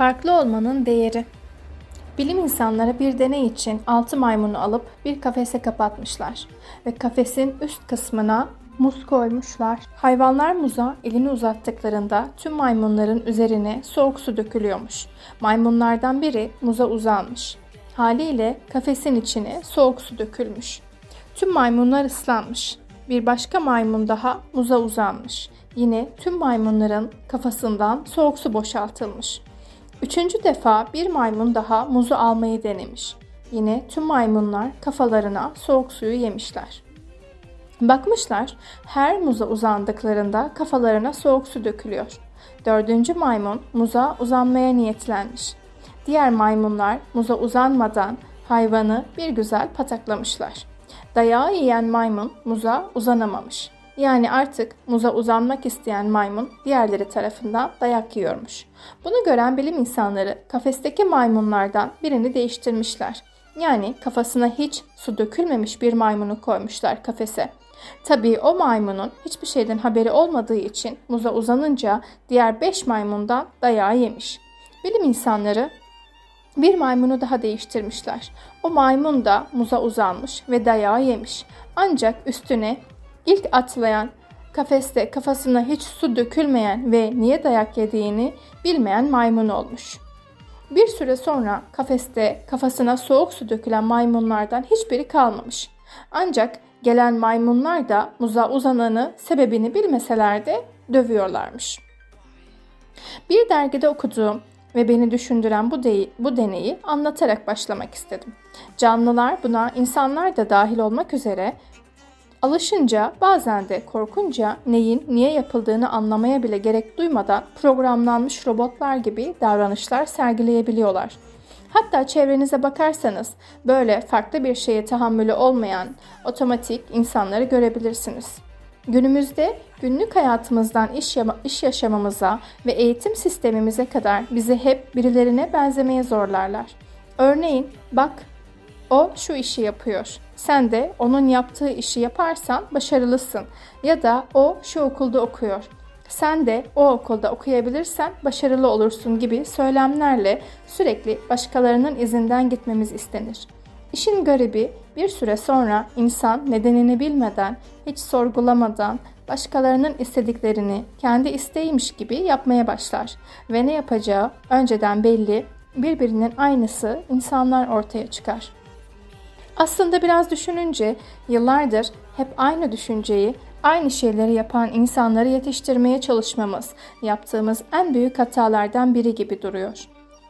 Farklı olmanın değeri. Bilim insanları bir deney için 6 maymunu alıp bir kafese kapatmışlar ve kafesin üst kısmına muz koymuşlar. Hayvanlar muza elini uzattıklarında tüm maymunların üzerine soğuk su dökülüyormuş. Maymunlardan biri muza uzanmış. Haliyle kafesin içine soğuk su dökülmüş. Tüm maymunlar ıslanmış. Bir başka maymun daha muza uzanmış. Yine tüm maymunların kafasından soğuk su boşaltılmış. Üçüncü defa bir maymun daha muzu almayı denemiş. Yine tüm maymunlar kafalarına soğuk suyu yemişler. Bakmışlar her muza uzandıklarında kafalarına soğuk su dökülüyor. Dördüncü maymun muza uzanmaya niyetlenmiş. Diğer maymunlar muza uzanmadan hayvanı bir güzel pataklamışlar. Dayağı yiyen maymun muza uzanamamış. Yani artık muza uzanmak isteyen maymun diğerleri tarafından dayak yiyormuş. Bunu gören bilim insanları kafesteki maymunlardan birini değiştirmişler. Yani kafasına hiç su dökülmemiş bir maymunu koymuşlar kafese. Tabii o maymunun hiçbir şeyden haberi olmadığı için muza uzanınca diğer beş maymundan dayağı yemiş. Bilim insanları bir maymunu daha değiştirmişler. O maymun da muza uzanmış ve dayağı yemiş. Ancak üstüne ilk atlayan kafeste kafasına hiç su dökülmeyen ve niye dayak yediğini bilmeyen maymun olmuş. Bir süre sonra kafeste kafasına soğuk su dökülen maymunlardan hiçbiri kalmamış. Ancak gelen maymunlar da muza uzananı sebebini bilmeseler de dövüyorlarmış. Bir dergide okuduğum ve beni düşündüren bu, de- bu deneyi anlatarak başlamak istedim. Canlılar buna insanlar da dahil olmak üzere alışınca bazen de korkunca neyin niye yapıldığını anlamaya bile gerek duymadan programlanmış robotlar gibi davranışlar sergileyebiliyorlar. Hatta çevrenize bakarsanız böyle farklı bir şeye tahammülü olmayan otomatik insanları görebilirsiniz. Günümüzde günlük hayatımızdan iş, yama- iş yaşamamıza ve eğitim sistemimize kadar bizi hep birilerine benzemeye zorlarlar. Örneğin bak o şu işi yapıyor. Sen de onun yaptığı işi yaparsan başarılısın. Ya da o şu okulda okuyor. Sen de o okulda okuyabilirsen başarılı olursun gibi söylemlerle sürekli başkalarının izinden gitmemiz istenir. İşin garibi bir süre sonra insan nedenini bilmeden, hiç sorgulamadan başkalarının istediklerini kendi isteğiymiş gibi yapmaya başlar ve ne yapacağı önceden belli, birbirinin aynısı insanlar ortaya çıkar. Aslında biraz düşününce yıllardır hep aynı düşünceyi, aynı şeyleri yapan insanları yetiştirmeye çalışmamız yaptığımız en büyük hatalardan biri gibi duruyor.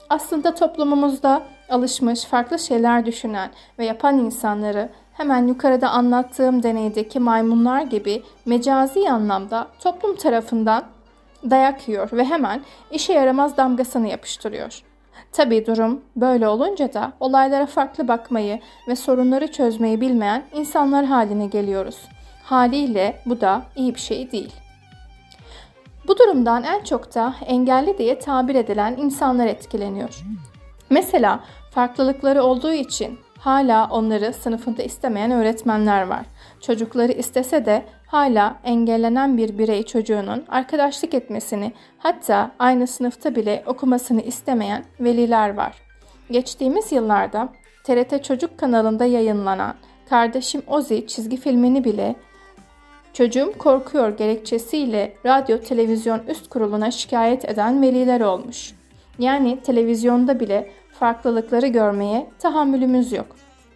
Aslında toplumumuzda alışmış farklı şeyler düşünen ve yapan insanları hemen yukarıda anlattığım deneydeki maymunlar gibi mecazi anlamda toplum tarafından dayak yiyor ve hemen işe yaramaz damgasını yapıştırıyor. Tabii durum böyle olunca da olaylara farklı bakmayı ve sorunları çözmeyi bilmeyen insanlar haline geliyoruz. Haliyle bu da iyi bir şey değil. Bu durumdan en çok da engelli diye tabir edilen insanlar etkileniyor. Mesela farklılıkları olduğu için hala onları sınıfında istemeyen öğretmenler var. Çocukları istese de hala engellenen bir birey çocuğunun arkadaşlık etmesini hatta aynı sınıfta bile okumasını istemeyen veliler var. Geçtiğimiz yıllarda TRT Çocuk kanalında yayınlanan Kardeşim Ozi çizgi filmini bile Çocuğum korkuyor gerekçesiyle radyo televizyon üst kuruluna şikayet eden veliler olmuş. Yani televizyonda bile farklılıkları görmeye tahammülümüz yok.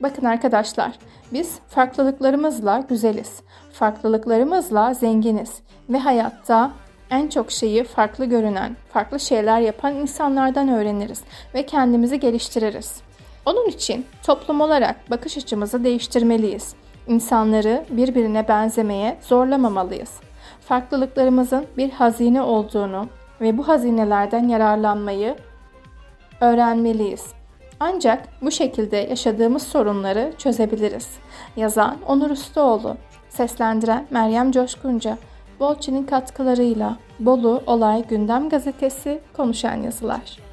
Bakın arkadaşlar, biz farklılıklarımızla güzeliz. Farklılıklarımızla zenginiz ve hayatta en çok şeyi farklı görünen, farklı şeyler yapan insanlardan öğreniriz ve kendimizi geliştiririz. Onun için toplum olarak bakış açımızı değiştirmeliyiz. İnsanları birbirine benzemeye zorlamamalıyız. Farklılıklarımızın bir hazine olduğunu ve bu hazinelerden yararlanmayı öğrenmeliyiz. Ancak bu şekilde yaşadığımız sorunları çözebiliriz. Yazan Onur Ustaoğlu, seslendiren Meryem Coşkunca, Bolçin'in katkılarıyla Bolu Olay Gündem Gazetesi konuşan yazılar.